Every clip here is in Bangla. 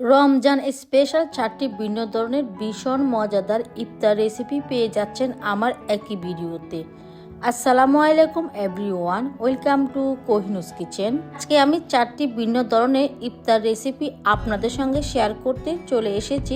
রমজান স্পেশাল চারটি ভিন্ন ধরনের ভীষণ মজাদার ইফতার রেসিপি পেয়ে যাচ্ছেন আমার একই ভিডিওতে। আসসালামু আলাইকুম এভরিওয়ান, ওয়েলকাম টু কোহিনুস কিচেন। আজকে আমি চারটি ভিন্ন ধরনের ইফতার রেসিপি আপনাদের সঙ্গে শেয়ার করতে চলে এসেছি,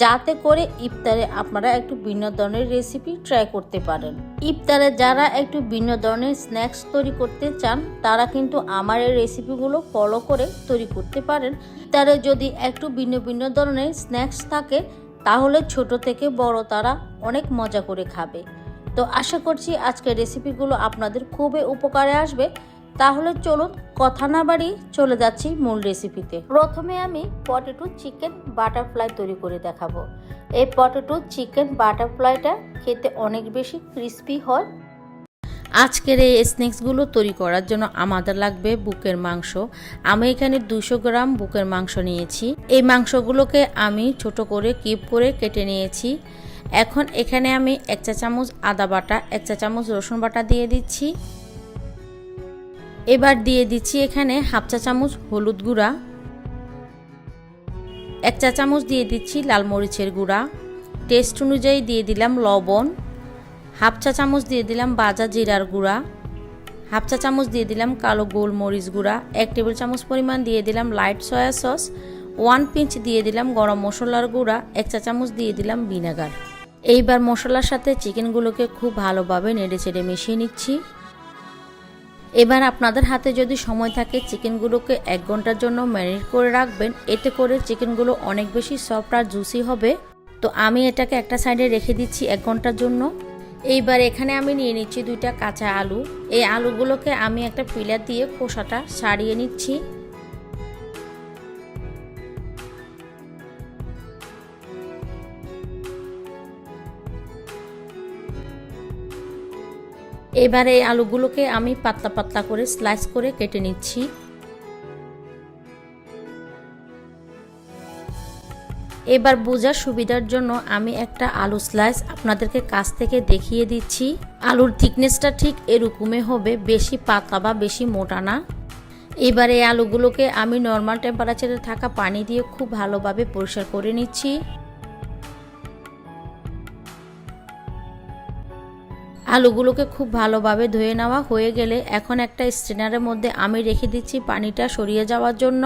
যাতে করে ইফতারে আপনারা একটু ভিন্ন ধরনের রেসিপি ট্রাই করতে পারেন। ইফতারে যারা একটু ভিন্ন ধরনের স্ন্যাক্স তৈরি করতে চান, তারা কিন্তু আমার এই রেসিপিগুলো ফলো করে তৈরি করতে পারেন। ইফতারে যদি একটু ভিন্ন ভিন্ন ধরনের স্ন্যাক্স থাকে, তাহলে ছোট থেকে বড় তারা অনেক মজা করে খাবে। তো আশা করছি আজকের রেসিপিগুলো আপনাদের খুবই উপকারে আসবে। তাহলে চলুন কথা না বাড়ি চলে যাচ্ছি মূল রেসিপিতে। প্রথমে আমি পটেটো চিকেন বাটারফ্লাই তৈরি করে দেখাবো। এই পটেটো চিকেন বাটারফ্লাইটা খেতে অনেক বেশি ক্রিস্পি হয়। আজকের এই স্ন্যাক্সগুলো তৈরি করার জন্য আমাদের লাগবে বুকের মাংস। আমি এখানে দুশো গ্রাম বুকের মাংস নিয়েছি। এই মাংসগুলোকে আমি ছোট করে কিপ করে কেটে নিয়েছি। এখন এখানে আমি এক চা চামচ আদা বাটা, এক চা চামচ রসুন বাটা দিয়ে দিচ্ছি। এবার দিয়ে দিচ্ছি এখানে হাফ চা চামচ হলুদ গুঁড়া। এক চা চামচ দিয়ে দিচ্ছি লাল মরিচের গুঁড়া। টেস্ট অনুযায়ী দিয়ে দিলাম লবণ। হাফ চা চামচ দিয়ে দিলাম বাজা জিরার গুঁড়া। হাফ চা চামচ দিয়ে দিলাম কালো গোলমরিচ গুঁড়া। এক টেবিল চামচ পরিমাণ দিয়ে দিলাম light soya sauce. One pinch দিয়ে দিলাম গরম মশলার গুঁড়া। এক চা চামচ দিয়ে দিলাম ভিনেগার। এইবার মশলার সাথে চিকেনগুলোকে খুব ভালোভাবে নেড়ে চেড়ে মিশিয়ে নিচ্ছি। এবার আপনাদের হাতে যদি সময় থাকে চিকেনগুলোকে এক ঘণ্টার জন্য ম্যারিনেট করে রাখবেন। এতে করে চিকেনগুলো অনেক বেশি সফট আর জুসি হবে। তো আমি এটাকে একটা সাইডে রেখে দিচ্ছি এক ঘণ্টার জন্য। এইবার এখানে আমি নিয়ে নিচ্ছি দুইটা কাঁচা আলু। এই আলুগুলোকে আমি একটা পিলার দিয়ে খোসাটা সারিয়ে নিচ্ছি। এবার এই আলুগুলোকে আমি পাতলা পাতলা করে স্লাইস করে কেটে নিচ্ছি। এবার বোঝার সুবিধার জন্য আমি একটা আলু স্লাইস আপনাদেরকে কাছ থেকে দেখিয়ে দিচ্ছি। আলুর থিকনেসটা ঠিক এরকমই হবে, বেশি পাতলা বা বেশি মোটা না। এবার এই আলুগুলোকে আমি নর্মাল টেম্পারেচারে থাকা পানি দিয়ে খুব ভালোভাবে পরিষ্কার করে নিচ্ছি। আলুগুলোকে খুব ভালোভাবে ধুয়ে নেওয়া হয়ে গেলে এখন একটা স্ট্রেনারের মধ্যে আমি রেখে দিচ্ছি পানিটা সরিয়ে যাওয়ার জন্য।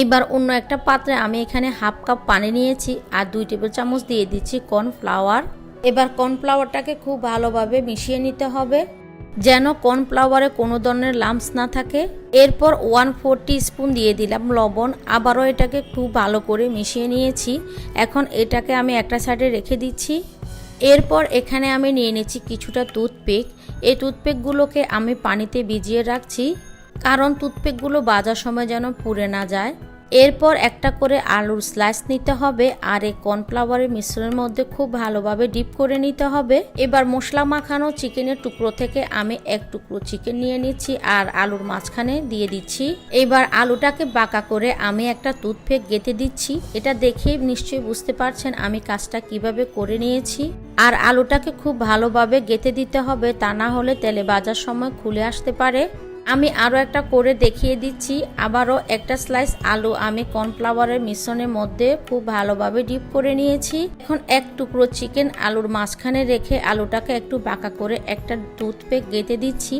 এইবার অন্য একটা পাত্রে আমি এখানে হাফ কাপ পানি নিয়েছি আর দুই টেবিল চামচ দিয়ে দিচ্ছি কর্নফ্লাওয়ার। এবার কর্নফ্লাওয়ারটাকে খুব ভালোভাবে মিশিয়ে নিতে হবে যেন কর্নফ্লাওয়ারে কোনো ধরনের লাম্পস না থাকে। এরপর ওয়ান ফোর স্পুন দিয়ে দিলাম লবণ, আবারও এটাকে খুব ভালো করে মিশিয়ে নিয়েছি। এখন এটাকে আমি একটা সাইডে রেখে দিচ্ছি। এরপর এখানে আমি নিয়ে নিচ্ছি কিছুটা টুথপিক। এই টুথপিকগুলোকে আমি পানিতে ভিজিয়ে রাখছি, কারণ টুথপিকগুলো বাজার সময় যেন পুড়ে না যায়। এরপর একটা করে আলুর স্লাইস নিতে হবে আর এই কর্নফ্লাওয়ারের মিশ্রণের মধ্যে খুব ভালোভাবে ডিপ করে নিতে হবে। এবার মশলা মাখানো চিকেনের টুকরো থেকে আমি এক টুকরো চিকেন নিয়ে নিচ্ছি আর আলুর মাঝখানে দিয়ে দিচ্ছি। এবার আলুটাকে বাঁকা করে আমি একটা টুথপেক গেঁথে দিচ্ছি। এটা দেখে নিশ্চয়ই বুঝতে পারছেন আমি কাজটা কীভাবে করে নিয়েছি। আর আলুটাকে খুব ভালোভাবে গেঁথে দিতে হবে, তা না হলে তেলে বাজার সময় খুলে আসতে পারে। আমি আরও একটা করে দেখিয়ে দিচ্ছি। আবারও একটা স্লাইস আলু আমি কর্নফ্লাওয়ারের মিশ্রণের মধ্যে খুব ভালোভাবে ডিপ করে নিয়েছি। এখন এক টুকরো চিকেন আলুর মাঝখানে রেখে আলুটাকে একটু বাঁকা করে একটা টুথপেক গেঁথে দিচ্ছি।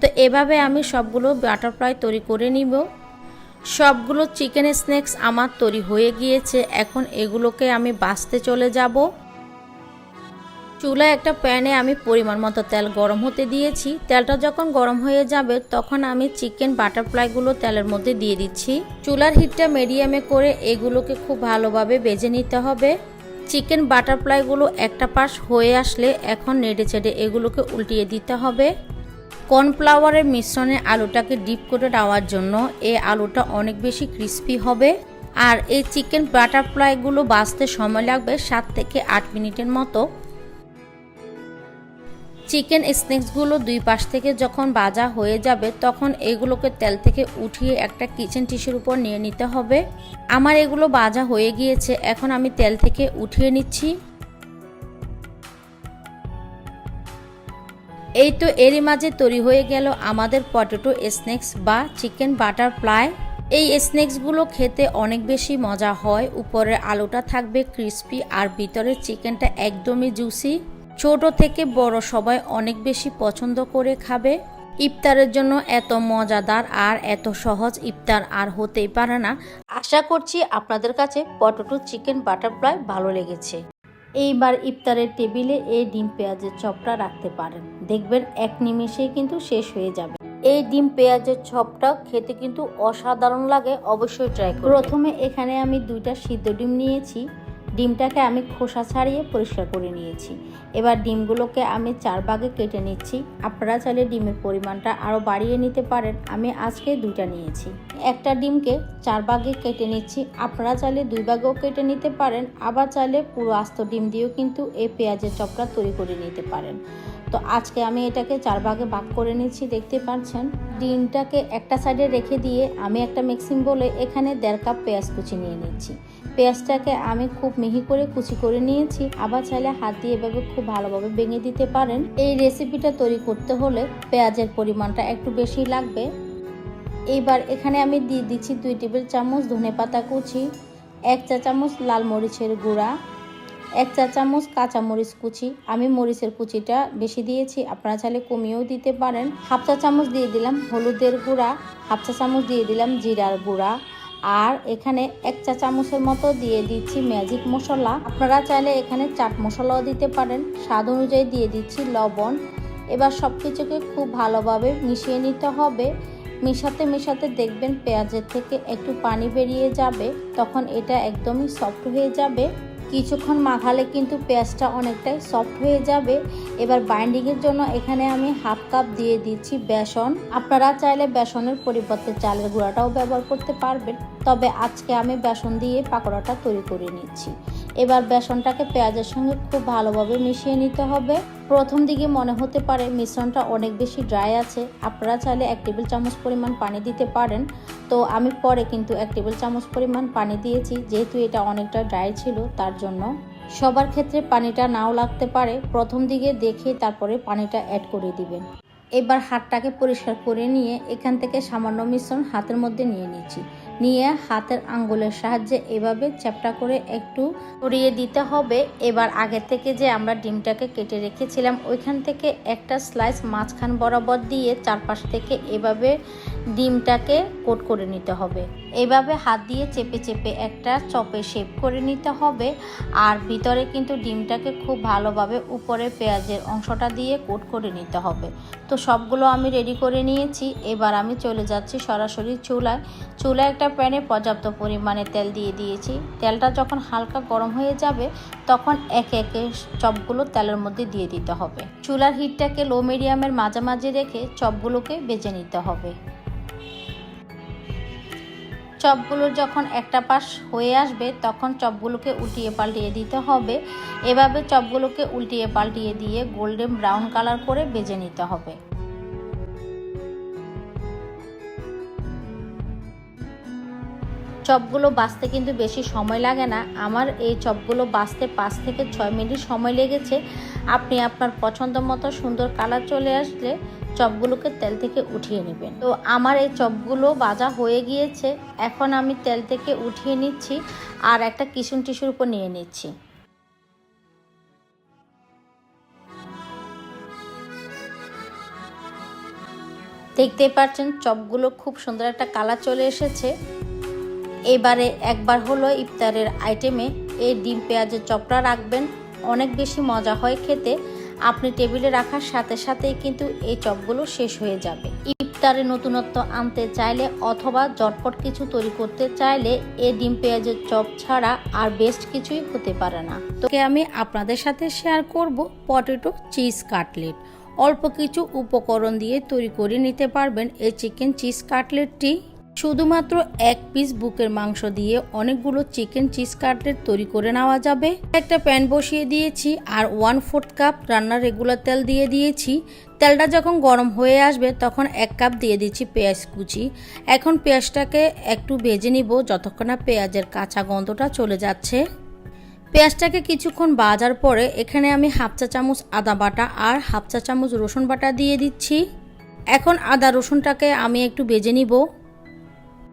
তো এভাবে আমি সবগুলো বাটারফ্লাই তৈরি করে নিব। সবগুলো চিকেন স্ন্যাক্স আমার তৈরি হয়ে গিয়েছে। এখন এগুলোকে আমি বাছতে চলে যাব। চুলায় একটা প্যানে আমি পরিমাণ মতো তেল গরম হতে দিয়েছি। তেলটা যখন গরম হয়ে যাবে, তখন আমি চিকেন বাটারফ্লাইগুলো তেলের মধ্যে দিয়ে দিচ্ছি। চুলার হিটটা মিডিয়ামে করে এগুলোকে খুব ভালোভাবে বেজে নিতে হবে। চিকেন বাটারফ্লাইগুলো একটা পাশ হয়ে আসলে এখন নেড়ে চেড়ে এগুলোকে উল্টিয়ে দিতে হবে। কর্নফ্লাওয়ারের মিশ্রণে আলুটাকে ডিপ করে দেওয়ার জন্য এই আলুটা অনেক বেশি ক্রিস্পি হবে। আর এই চিকেন বাটারফ্লাইগুলো বাঁচতে সময় লাগবে সাত থেকে আট মিনিটের মতো। চিকেন স্ন্যাক্সগুলো দুই পাশ থেকে যখন বাজা হয়ে যাবে, তখন এগুলোকে তেল থেকে উঠিয়ে একটা কিচেন টিস্যুর উপর নিয়ে নিতে হবে। আমার এগুলো বাজা হয়ে গিয়েছে, এখন আমি তেল থেকে উঠিয়ে নিচ্ছি। এই তো এরই মাঝে তৈরি হয়ে গেল আমাদের পটেটো স্ন্যাক্স বা চিকেন বাটারফ্লাই এই স্ন্যাক্সগুলো খেতে অনেক বেশি মজা হয় উপরের আলুটা থাকবে ক্রিস্পি আর ভিতরের চিকেনটা একদমই জুসি ছোট থেকে বড় সবাই অনেক বেশি পছন্দ করে খাবে। ইফতারের জন্য এত মজাদার আর এত সহজ ইফতার আর হতেই পারে না। আশা করছি আপনাদের কাছে পটেটো চিকেন বাটারফ্লাই ভালো লেগেছে। এইবার ইফতারের টেবিলে এই ডিম পেঁয়াজের চপটা রাখতে পারেন। দেখবেন এক নিমেষেই কিন্তু শেষ হয়ে যাবে। এই ডিম পেঁয়াজের চপটা খেতে কিন্তু অসাধারণ লাগে, অবশ্যই ট্রাই প্রথমে এখানে আমি দুইটা সিদ্ধ ডিম নিয়েছি। ডিমটাকে আমি খোসা ছাড়িয়ে পরিষ্কার করে নিয়েছি। এবার ডিমগুলোকে আমি চার ভাগে কেটে নিচ্ছি। আপনারা চাইলে ডিমের পরিমাণটা আরও বাড়িয়ে নিতে পারেন। আমি আজকে দুইটা নিয়েছি। একটা ডিমকে চার ভাগে কেটে নিচ্ছি। আপনারা চাইলে দুই ভাগেও কেটে নিতে পারেন। আবার চাইলে পুরো আস্ত ডিম দিয়েও কিন্তু এই পেঁয়াজের চপটা তৈরি করে নিতে পারেন। তো আজকে আমি এটাকে চার ভাগে ভাগ করে নিচ্ছি। দেখতে পাচ্ছেন? ডিমটাকে একটা সাইডে রেখে দিয়ে আমি একটা মিক্সিং বলে এখানে দেড় কাপ পেঁয়াজ কুচি নিয়ে নিচ্ছি। পেঁয়াজটাকে আমি খুব মিহি করে কুচি করে নিয়েছি। আবার চাইলে হাত দিয়ে এভাবে খুব ভালোভাবে ভেঙে দিতে পারেন। এই রেসিপিটা তৈরি করতে হলে পেঁয়াজের পরিমাণটা একটু বেশি লাগবে। এইবার এখানে আমি দিয়ে দিচ্ছি দুই টেবিল চামচ ধনে পাতা কুচি, এক চা চামচ লাল মরিচের গুঁড়া, এক চা চামচ কাঁচা মরিচ কুচি। আমি মরিচের কুচিটা বেশি দিয়েছি, আপনারা চাইলে কমিয়েও দিতে পারেন। হাফ চা চামচ দিয়ে দিলাম হলুদের গুঁড়া, হাফ চা চামচ দিয়ে দিলাম জিরার গুঁড়া আর এখানে এক চা চামচের মতো দিয়ে দিচ্ছি ম্যাজিক মশলা। আপনারা চাইলে এখানে চাট মশলাও দিতে পারেন। স্বাদ অনুযায়ী দিয়ে দিচ্ছি লবণ। এবার সব কিছুকে খুব ভালোভাবে মিশিয়ে নিতে হবে। মিশাতে মিশাতে দেখবেন পেঁয়াজের থেকে একটু পানি বেরিয়ে যাবে। তখন এটা একদমই সফট হয়ে যাবে। কিছুক্ষণ মাখালে কিন্তু পেঁয়াজটা অনেকটাই সফট হয়ে যাবে। এবার বাইন্ডিংয়ের জন্য এখানে আমি হাফ কাপ দিয়ে দিচ্ছি বেসন। আপনারা চাইলে বেসনের পরিবর্তে চালের গুঁড়াটাও ব্যবহার করতে পারবেন। তবে আজকে আমি বেসন দিয়ে পাকোড়াটা তৈরি করে নিচ্ছি। এবার বেসনটাকে পেঁয়াজের সঙ্গে খুব ভালোভাবে মিশিয়ে নিতে হবে। প্রথম দিকে মনে হতে পারে মিশ্রণটা অনেক বেশি ড্রাই আছে। আপনারা চাইলে এক টেবিল চামচ পরিমাণ পানি দিতে পারেন। তো আমি পরে কিন্তু এক টেবিল চামচ পরিমাণ পানি দিয়েছি, যেহেতু এটা অনেকটা ড্রাই ছিল, তার জন্য। সবার ক্ষেত্রে পানিটা নাও লাগতে পারে। প্রথম দিকে দেখে তারপরে পানিটা অ্যাড করে দিবেন। এবার হাতটাকে পরিষ্কার করে নিয়ে এখান থেকে সামান্য মিশ্রণ হাতের মধ্যে নিয়ে নিচ্ছি। নিয়ে হাতের আঙ্গুলের সাহায্যে এভাবে চ্যাপটা করে একটু সরিয়ে দিতে হবে। এবার আগে থেকে যে আমরা ডিমটাকে কেটে রেখেছিলাম, ওইখান থেকে একটা স্লাইস মাঝখান বরাবর দিয়ে চারপাশ থেকে এভাবে ডিমটাকে কোট করে নিতে হবে। এভাবে হাত দিয়ে চেপে চেপে একটা চপে শেপ করে নিতে হবে। আর ভিতরে কিন্তু ডিমটাকে খুব ভালোভাবে উপরে পেঁয়াজের অংশটা দিয়ে কোট করে নিতে হবে। তো সবগুলো আমি রেডি করে নিয়েছি। এবার আমি চলে যাচ্ছি সরাসরি চুলায়। চুলায় একটা প্যানে পর্যাপ্ত পরিমাণে তেল দিয়ে দিয়েছি। তেলটা যখন হালকা গরম হয়ে যাবে, তখন একে একে চপগুলো তেলের মধ্যে দিয়ে দিতে হবে। চুলার হিটটাকে লো মিডিয়ামের মাঝামাঝি রেখে চপগুলোকে বেজে নিতে হবে। চপগুলোর যখন একটা পাশ হয়ে আসবে, তখন চপগুলোকে উল্টিয়ে পাল্টিয়ে দিতে হবে। এভাবে চপগুলোকে উল্টিয়ে পাল্টিয়ে দিয়ে গোল্ডেন ব্রাউন কালার করে বেজে নিতে হবে। চপগুলো বাঁচতে কিন্তু বেশি সময় লাগে না। আমার এই চপগুলো বাঁচতে পাঁচ থেকে ছয় মিনিট সময় লেগেছে। আপনি আপনার পছন্দ মতো সুন্দর কালার চলে আসলে চপগুলোকে তেল থেকে উঠিয়ে নেবেন। তো আমার এই চপগুলো বাজা হয়ে গিয়েছে। এখন আমি তেল থেকে উঠিয়ে নিচ্ছি আর একটা কিশুন টিস্যুর উপর নিয়ে নিচ্ছি। দেখতেই পাচ্ছেন চপগুলো খুব সুন্দর একটা কালার চলে এসেছে। এবারে একবার হলো ইফতারের আইটেমে এই ডিম পেঁয়াজের চপটা রাখবেন। অনেক বেশি মজা হয় খেতে। আপনি টেবিলে রাখার সাথে সাথেই কিন্তু এই চপগুলো শেষ হয়ে যাবে। ইফতারে নতুনত্ব আনতে চাইলে অথবা জটপট কিছু তৈরি করতে চাইলে এই ডিম পেঁয়াজের চপ ছাড়া আর বেস্ট কিছুই হতে পারে না। তোকে আমি আপনাদের সাথে শেয়ার করব পটেটো চিজ কাটলেট। অল্প কিছু উপকরণ দিয়ে তৈরি করে নিতে পারবেন এই চিকেন চিজ কাটলেটটি। শুধুমাত্র এক পিস বুকের মাংস দিয়ে অনেকগুলো চিকেন চিজ কাটলেট তৈরি করে নেওয়া যাবে। একটা প্যান বসিয়ে দিয়েছি আর ওয়ান ফোর্থ কাপ রান্নার রেগুলার তেল দিয়ে দিয়েছি। তেলটা যখন গরম হয়ে আসবে তখন এক কাপ দিয়ে দিচ্ছি পেঁয়াজ কুচি। এখন পেঁয়াজটাকে একটু ভেজে নিব যতক্ষণ না পেঁয়াজের কাঁচা গন্ধটা চলে যাচ্ছে। পেঁয়াজটাকে কিছুক্ষণ বাজার পরে এখানে আমি হাফ চা চামচ আদা বাটা আর হাফ চা চামচ রসুন বাটা দিয়ে দিচ্ছি। এখন আদা রসুনটাকে আমি একটু ভেজে নিব।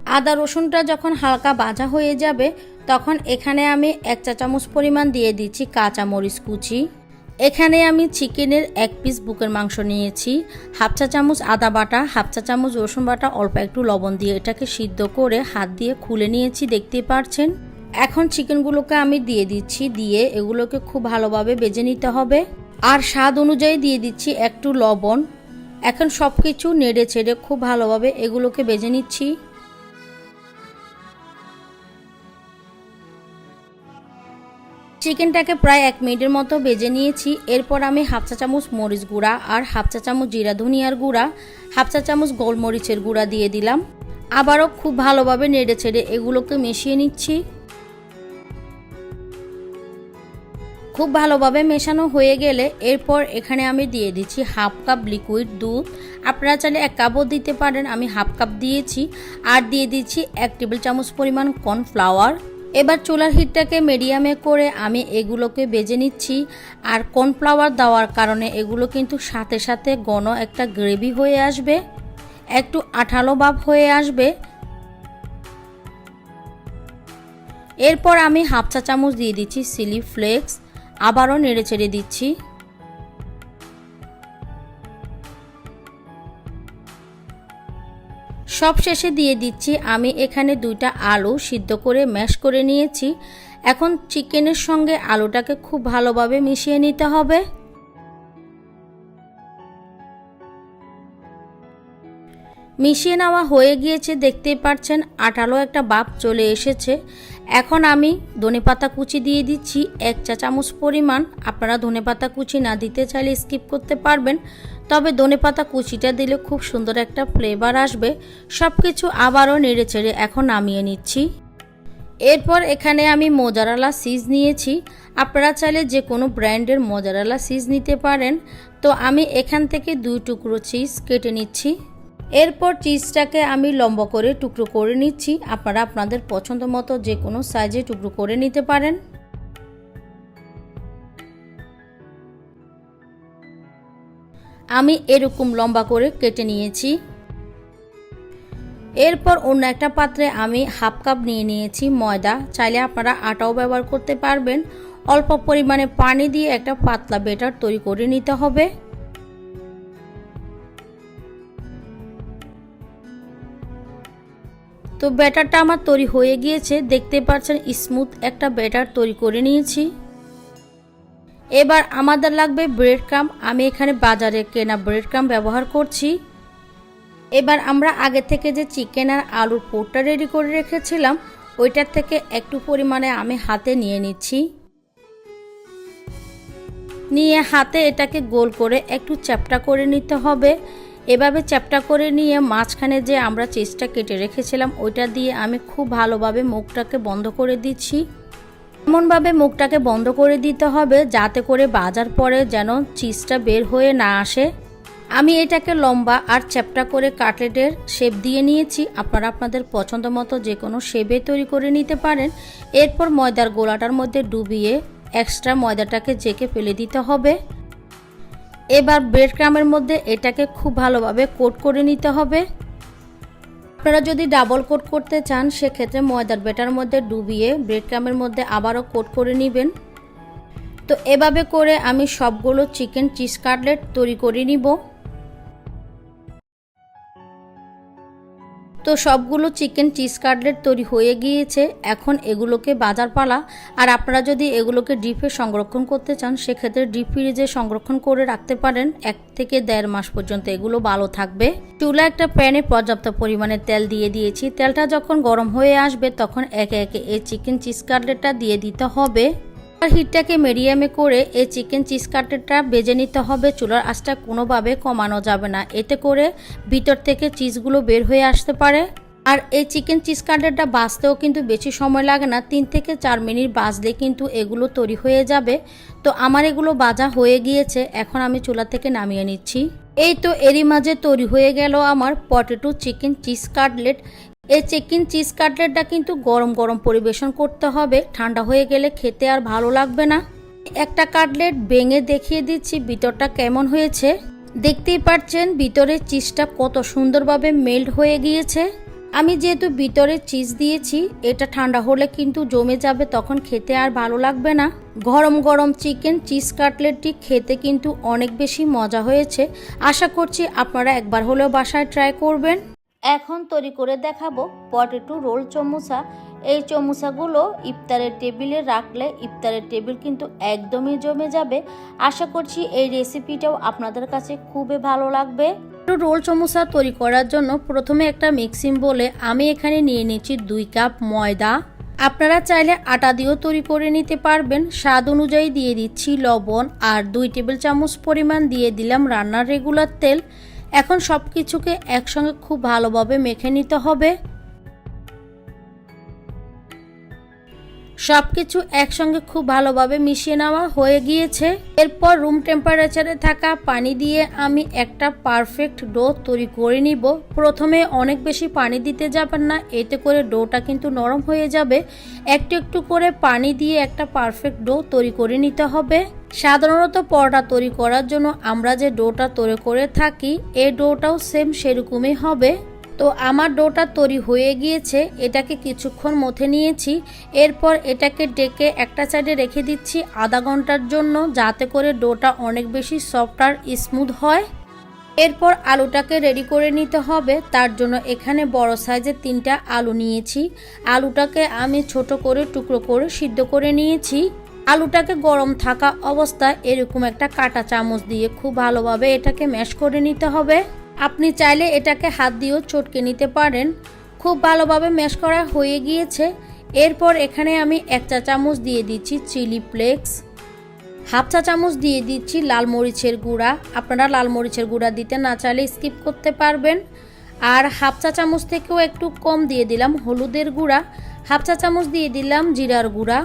আদা রসুনটা যখন হালকা ভাজা হয়ে যাবে, তখন এখানে আমি এক চা চামচ পরিমাণ দিয়ে দিচ্ছি কাঁচা মরিচ কুচি। এখানে আমি চিকেনের এক পিস বুকের মাংস নিয়েছি, হাফ চা চামচ আদা বাটা, হাফ চা চামচ রসুন বাটা, অল্প একটু লবণ দিয়ে এটাকে সিদ্ধ করে হাত দিয়ে খুলে নিয়েছি, দেখতে পারছেন? এখন চিকেনগুলোকে আমি দিয়ে দিচ্ছি, দিয়ে এগুলোকে খুব ভালোভাবে বেজে নিতে হবে। আর স্বাদ অনুযায়ী দিয়ে দিচ্ছি একটু লবণ। এখন সব কিছু নেড়ে ছেড়ে খুব ভালোভাবে এগুলোকে বেজে নিচ্ছি। চিকেনটাকে প্রায় এক মিনিটের মতো বেজে নিয়েছি। এরপর আমি হাফ চা চামচ মরিচ গুঁড়া আর হাফ চা চামচ জিরা ধনিয়ার গুঁড়া, হাফ চা চামচ গোলমরিচের গুঁড়া দিয়ে দিলাম। আবারও খুব ভালোভাবে নেড়ে ছেড়ে এগুলোকে মিশিয়ে নিচ্ছি। খুব ভালোভাবে মেশানো হয়ে গেলে এরপর এখানে আমি দিয়ে দিচ্ছি হাফ কাপ লিকুইড দুধ। আপনারা চাইলে এক কাপও দিতে পারেন, আমি হাফ কাপ দিয়েছি। আর দিয়ে দিচ্ছি এক টেবিল চামচ পরিমাণ কর্নফ্লাওয়ার। এবার চুলার হিটটাকে মিডিয়ামে করে আমি এগুলোকে বেজে নিচ্ছি। আর কর্নফ্লাওয়ার দেওয়ার কারণে এগুলো কিন্তু সাথে সাথে ঘন একটা গ্রেভি হয়ে আসবে। একটু আঠালো ভাব হয়ে আসবে। এরপর আমি হাফ চা চামচ দিয়ে দিচ্ছি সিলি ফ্লেক্স। আবারও নেড়ে ছেড়ে দিচ্ছি। সব শেষে দিয়ে দিচ্ছি, আমি এখানে দুইটা আলু সিদ্ধ করে ম্যাশ করে নিয়েছি। এখন চিকেনের সঙ্গে আলুটাকে খুব ভালোভাবে মিশিয়ে নিতে হবে। মিশিয়ে নেওয়া হয়ে গিয়েছে, দেখতেই পাচ্ছেন আটালো একটা বাপ চলে এসেছে। এখন আমি ধনেপাতা কুচি দিয়ে দিচ্ছি, এক চা চামচ পরিমাণ। আপনারা ধনেপাতা কুচি না দিতে চাইলে স্কিপ করতে পারবেন, তবে ধনেপাতা কুচিটা দিলে খুব সুন্দর একটা ফ্লেভার আসবে। সব কিছু আবারও নেড়ে চেড়ে এখন নামিয়ে নিচ্ছি। এরপর এখানে আমি মোজারালা সিজ নিয়েছি। আপনারা চাইলে যে কোনো ব্র্যান্ডের মোজারালা সিজ নিতে পারেন। তো আমি এখান থেকে দুই টুকরো চিজ কেটে নিচ্ছি। এরপর চিজটাকে আমি লম্বা করে টুকরো করে নিচ্ছি। আপনারা আপনাদের পছন্দ মতো যে কোনো সাইজে টুকরো করে নিতে পারেন। আমি এরকম লম্বা করে কেটে নিয়েছি। এরপর অন্য একটা পাত্রে আমি হাফ কাপ নিয়ে নিয়েছি ময়দা। চাইলে আপনারা আটাও ব্যবহার করতে পারবেন। অল্প পরিমাণে পানি দিয়ে একটা পাতলা বেটার তৈরি করে নিতে হবে। তো ব্যাটারটা আমার তৈরি হয়ে গিয়েছে, দেখতে পাচ্ছেন স্মুথ একটা ব্যাটার তৈরি করে নিয়েছি। এবার আমাদের লাগবে ব্রেড ক্রাম আমি এখানে বাজারে কেনা ব্রেড ক্রাম ব্যবহার করছি। এবার আমরা আগে থেকে যে চিকেন আর আলুর পোটটা রেডি করে রেখেছিলাম, ওইটার থেকে একটু পরিমাণে আমি হাতে নিয়ে নিচ্ছি। নিয়ে হাতে এটাকে গোল করে একটু চ্যাপটা করে নিতে হবে। এভাবে চ্যাপটা করে নিয়ে মাঝখানে যে আমরা চিজটা কেটে রেখেছিলাম, ওইটা দিয়ে আমি খুব ভালোভাবে মুখটাকে বন্ধ করে দিচ্ছি। এমনভাবে মুখটাকে বন্ধ করে দিতে হবে যাতে করে বাজার পরে যেন চিজটা বের হয়ে না আসে। আমি এটাকে লম্বা আর চ্যাপটা করে কাটলেটের শেপ দিয়ে নিয়েছি। আপনারা আপনাদের পছন্দ মতো যে কোনো শেপে তৈরি করে নিতে পারেন। এরপর ময়দার গোলাটার মধ্যে ডুবিয়ে এক্সট্রা ময়দাটাকে জেকে ফেলে দিতে হবে। এবার ব্রেড ক্রামের মধ্যে এটাকে খুব ভালোভাবে কোট করে নিতে হবে। আপনারা যদি ডাবল কোট করতে চান, সেক্ষেত্রে ময়দার বেটার মধ্যে ডুবিয়ে ব্রেড ক্রামের মধ্যে আবারও কোট করে নেবেন। তো এভাবে করে আমি সবগুলো চিকেন চিজ কাটলেট তৈরি করে নিব। তো সবগুলো চিকেন চিজ কাটলেট তৈরি হয়ে গিয়েছে। এখন এগুলোকে বাজার পালা। আর আপনারা যদি এগুলোকে ডিপে সংরক্ষণ করতে চান, সেক্ষেত্রে ডিপ ফ্রিজে সংরক্ষণ করে রাখতে পারেন। এক থেকে দেড় মাস পর্যন্ত এগুলো ভালো থাকবে। চুলা একটা প্যানে পর্যাপ্ত পরিমাণে তেল দিয়ে দিয়েছি। তেলটা যখন গরম হয়ে আসবে, তখন একে একে এই চিকেন চিজ কাটলেটটা দিয়ে দিতে হবে। হিটটাকে মিডিয়ামে করে এই চিকেন চিজ কাটলেটটা বেজে নিতে হবে। চুলার আঁচটা কোনোভাবে কমানো যাবে না। এতে করে ভিতর থেকে চিজগুলো বের হয়ে আসতে পারে। আর এই চিকেন চিজ কাটলেটটা বাজতেও কিন্তু বেশি সময় লাগে না। তিন থেকে চার মিনিট বাজলে কিন্তু এগুলো তৈরি হয়ে যাবে। তো আমার এগুলো বাজা হয়ে গিয়েছে। এখন আমি চুলা থেকে নামিয়ে নিচ্ছি। এই তো এরই মাঝে তৈরি হয়ে গেল আমার পটেটো চিকেন চিজ কাটলেট। এই চিকেন চিজ কাটলেটটা কিন্তু গরম গরম পরিবেশন করতে হবে। ঠান্ডা হয়ে গেলে খেতে আর ভালো লাগবে না। একটা কাটলেট ভেঙে দেখিয়ে দিচ্ছি ভিতরটা কেমন হয়েছে। দেখতেই পাচ্ছেন ভিতরের চিজটা কত সুন্দরভাবে মেল্ট হয়ে গিয়েছে। আমি যেহেতু ভিতরে চিজ দিয়েছি, এটা ঠান্ডা হলে কিন্তু জমে যাবে, তখন খেতে আর ভালো লাগবে না। গরম গরম চিকেন চিজ কাটলেটটি খেতে কিন্তু অনেক বেশি মজা হয়েছে। আশা করছি আপনারা একবার হলেও বাসায় ট্রাই করবেন। এখন তৈরি করে দেখাবো পটেটো রোল চমুচা। এই চমুচাগুলো ইফতারের টেবিলে রাখলে ইফতারের টেবিল কিন্তু একদমই জমে যাবে। আশা করছি এই রেসিপিটাও আপনাদের কাছে খুবই ভালো লাগবে। একটু রোল চমুচা তৈরি করার জন্য প্রথমে একটা মিক্সিং বলে আমি এখানে নিয়ে নিচ্ছি দুই কাপ ময়দা। আপনারা চাইলে আটা দিয়েও তৈরি করে নিতে পারবেন। স্বাদ অনুযায়ী দিয়ে দিচ্ছি লবণ আর দুই টেবিল চামচ পরিমাণ দিয়ে দিলাম রান্নার রেগুলার তেল। এখন সব কিছুকে একসঙ্গে খুব ভালোভাবে মেখে নিতে হবে। সব কিছু একসঙ্গে খুব ভালোভাবে মিশিয়ে নেওয়া হয়ে গিয়েছে। এরপর রুম টেম্পারেচারে থাকা পানি দিয়ে আমি একটা পারফেক্ট ডো তৈরি করে নিব। প্রথমে অনেক বেশি পানি দিতে যাবেন না, এতে করে ডোটা কিন্তু নরম হয়ে যাবে। একটু একটু করে পানি দিয়ে একটা পারফেক্ট ডো তৈরি করে নিতে হবে। সাধারণত পরোটা তৈরি করার জন্য আমরা যে ডোটা তৈরি করে থাকি এই ডোটাও সেম সেরকমই হবে। তো আমার ডোটা তৈরি হয়ে গিয়েছে, এটাকে কিছুক্ষণ মথে নিয়েছি। এরপর এটাকে ডেকে একটা সাইডে রেখে দিচ্ছি আধা ঘণ্টার জন্য, যাতে করে ডোটা অনেক বেশি সফট আর স্মুথ হয়। এরপর আলুটাকে রেডি করে নিতে হবে, তার জন্য এখানে বড় সাইজের তিনটা আলু নিয়েছি। আলুটাকে আমি ছোট করে টুকরো করে সিদ্ধ করে নিয়েছি। আলুটাকে গরম থাকা অবস্থায় এরকম একটা কাটা চামচ দিয়ে খুব ভালোভাবে এটাকে ম্যাশ করে নিতে হবে। আপনি চাইলে এটাকে হাত দিয়েও চটকে নিতে পারেন। খুব ভালোভাবে ম্যাশ করা হয়ে গিয়েছে। এরপর এখানে আমি এক চা চামচ দিয়ে দিচ্ছি চিলি ফ্লেক্স। হাফ চা চামচ দিয়ে দিচ্ছি লাল মরিচের গুঁড়া। আপনারা লাল মরিচের গুঁড়া দিতে না চাইলে স্কিপ করতে পারবেন। আর হাফ চা চামচ থেকেও একটু কম দিয়ে দিলাম হলুদের গুঁড়া। হাফ চা চামচ দিয়ে দিলাম জিরার গুঁড়া।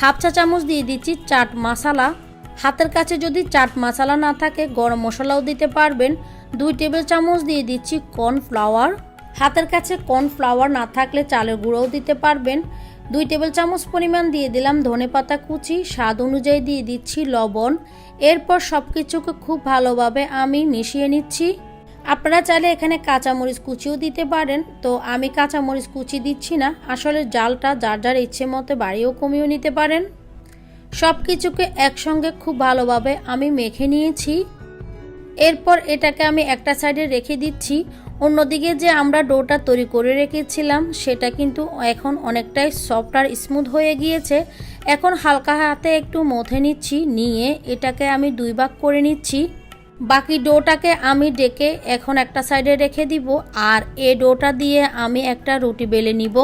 হাফ চা চামচ দিয়ে দিচ্ছি চাট মশালা। হাতের কাছে যদি চাট মশালা না থাকে, গরম মশলাও দিতে পারবেন। দুই টেবিল চামচ দিয়ে দিচ্ছি কর্নফ্লাওয়ার। হাতের কাছে কর্নফ্লাওয়ার না থাকলে চালের গুঁড়োও দিতে পারবেন। দুই টেবিল চামচ পরিমাণ দিয়ে দিলাম ধনে পাতা কুচি। স্বাদ অনুযায়ী দিয়ে দিচ্ছি লবণ। এরপর সব কিছুকে খুব ভালোভাবে আমি মিশিয়ে নিচ্ছি। আপনারা চাইলে এখানে কাঁচামরিচ কুচিও দিতে পারেন। তো আমি কাঁচামরিচ কুচি দিচ্ছি না। আসলে জালটা যার যার ইচ্ছে মতো বাড়িও কমিয়েও নিতে পারেন। সব কিছুকে একসঙ্গে খুব ভালোভাবে আমি মেখে নিয়েছি। এরপর এটাকে আমি একটা সাইডে রেখে দিচ্ছি। অন্যদিকে যে আমরা ডোটা তৈরি করে রেখেছিলাম, সেটা কিন্তু এখন অনেকটাই সফট আর স্মুথ হয়ে গিয়েছে। এখন হালকা হাতে একটু মথে নিচ্ছি, নিয়ে এটাকে আমি দুই ভাগ করে নিচ্ছি। বাকি ডোটাকে আমি ডেকে এখন একটা সাইডে রেখে দিব, আর এ ডোটা দিয়ে আমি একটা রুটি বেলে নিব।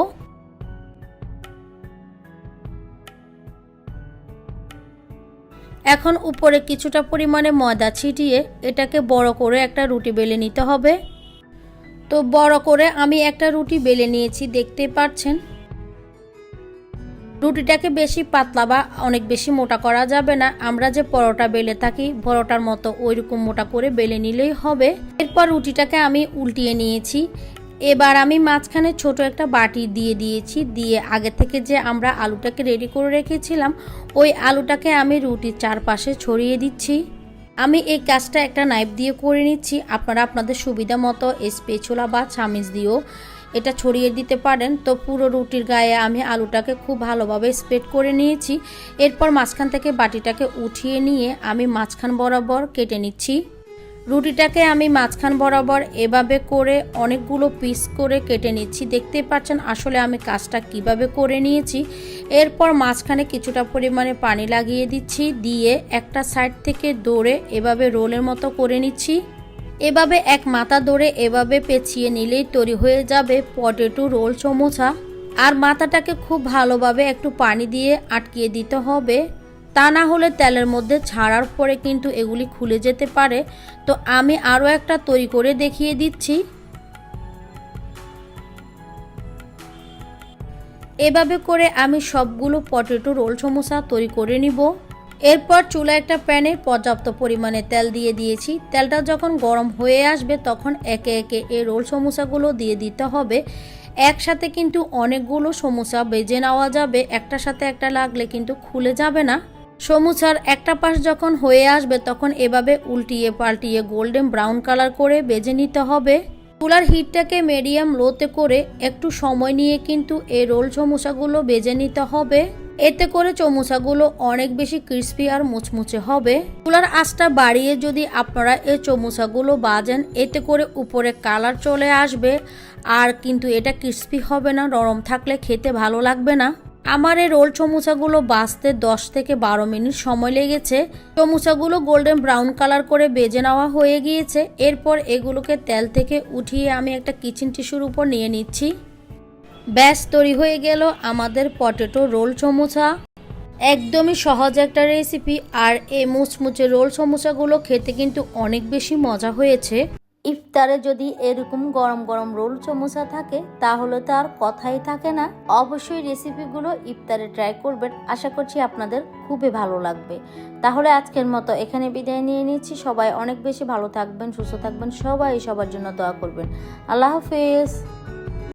এখন উপরে কিছুটা পরিমাণে ময়দা ছিটিয়ে এটাকে বড় করে একটা রুটি বেলে নিতে হবে। তো বড় করে আমি একটা রুটি বেলে নিয়েছি, দেখতে পাচ্ছেন? রুটিটাকে বেশি পাতলা বা অনেক বেশি মোটা করা যাবে না। আমরা যে পরোটা বেলে থাকি, পরোটার মতো ওই রকম মোটা করে বেলে নিলেই হবে। এরপর রুটিটাকে আমি উল্টিয়ে নিয়েছি। এবার আমি মাঝখানে ছোট একটা বাটি দিয়ে দিয়েছি। দিয়ে আগে থেকে যে আমরা আলুটাকে রেডি করে রেখেছিলাম, ওই আলুটাকে আমি রুটির চারপাশে ছড়িয়ে দিচ্ছি। আমি এই কাজটা একটা নাইফ দিয়ে করে নিচ্ছি। আপনারা আপনাদের সুবিধা মতো স্পেচুলা বা চামিচ দিয়েও এটা ছড়িয়ে দিতে পারেন। তো পুরো রুটির গায়ে আমি আলুটাকে খুব ভালোভাবে স্প্রেড করে নিয়েছি। এরপর মাঝখান থেকে বাটিটাকে উঠিয়ে নিয়ে আমি মাঝখান বরাবর কেটে নিচ্ছি। রুটিটাকে আমি মাঝখান বরাবর এভাবে করে অনেকগুলো পিস করে কেটে নিচ্ছি। দেখতেই পাচ্ছেন আসলে আমি কাজটা কীভাবে করে নিয়েছি। এরপর মাঝখানে কিছুটা পরিমাণে পানি লাগিয়ে দিচ্ছি। দিয়ে একটা সাইড থেকে দৌড়ে এভাবে রোলের মতো করে নিচ্ছি। এভাবে এক মাথা ধরে এভাবে পেঁচিয়ে নিলেই তৈরি হয়ে যাবে পটেটো রোল চমোচা আর মাথাটাকে খুব ভালোভাবে একটু পানি দিয়ে আটকিয়ে দিতে হবে। তা না হলে তেলের মধ্যে ছাড়ার পরে কিন্তু এগুলি খুলে যেতে পারে। তো আমি আরও একটা তৈরি করে দেখিয়ে দিচ্ছি। এভাবে করে আমি সবগুলো পটেটো রোল সমোসা তৈরি করে নিব। এরপর চুলা একটা প্যানে পর্যাপ্ত পরিমাণে তেল দিয়ে দিয়েছি। তেলটা যখন গরম হয়ে আসবে তখন একে একে এই রোল সমোসাগুলো দিয়ে দিতে হবে। একসাথে কিন্তু অনেকগুলো সমোসা বেজে নেওয়া যাবে। একটার সাথে একটা লাগলে কিন্তু খুলে যাবে না। সমুচার একটা পাশ যখন হয়ে আসবে তখন এভাবে উল্টিয়ে পাল্টিয়ে গোল্ডেন ব্রাউন কালার করে বেজে নিতে হবে। চুলার হিটটাকে মিডিয়াম লোতে করে একটু সময় নিয়ে কিন্তু এই রোল সমোসাগুলো বেজে নিতে হবে। এতে করে চমোসাগুলো অনেক বেশি ক্রিস্পি আর মুচমুচে হবে। চুলার আঁচটা বাড়িয়ে যদি আপনারা এই চমোসাগুলো বাজেন, এতে করে উপরে কালার চলে আসবে। আর কিন্তু এটা ক্রিস্পি হবে না, নরম থাকলে খেতে ভালো লাগবে না। আমার এই রোল চমুচাগুলো বাঁচতে দশ থেকে বারো মিনিট সময় লেগেছে। চমুচাগুলো গোল্ডেন ব্রাউন কালার করে বেজে নেওয়া হয়ে গিয়েছে। এরপর এগুলোকে তেল থেকে উঠিয়ে আমি একটা কিচেন টিস্যুর উপর নিয়ে নিচ্ছি। ব্যাস, তৈরি হয়ে গেল আমাদের পটেটো রোল চমুচা একদমই সহজ একটা রেসিপি আর এই মুচমুচে রোল সমোসাগুলো খেতে কিন্তু অনেক বেশি মজা হয়েছে। ইফতারে যদি এরকম গরম গরম রোল সমোসা থাকে, তাহলে তো আর কথাই থাকে না। অবশ্যই রেসিপিগুলো ইফতারে ট্রাই করবেন। আশা করছি আপনাদের খুবই ভালো লাগবে। তাহলে আজকের মতো এখানে বিদায় নিয়ে নিচ্ছি। সবাই অনেক বেশি ভালো থাকবেন, সুস্থ থাকবেন। সবাই সবার জন্য দোয়া করবেন। আল্লাহ হাফেজ।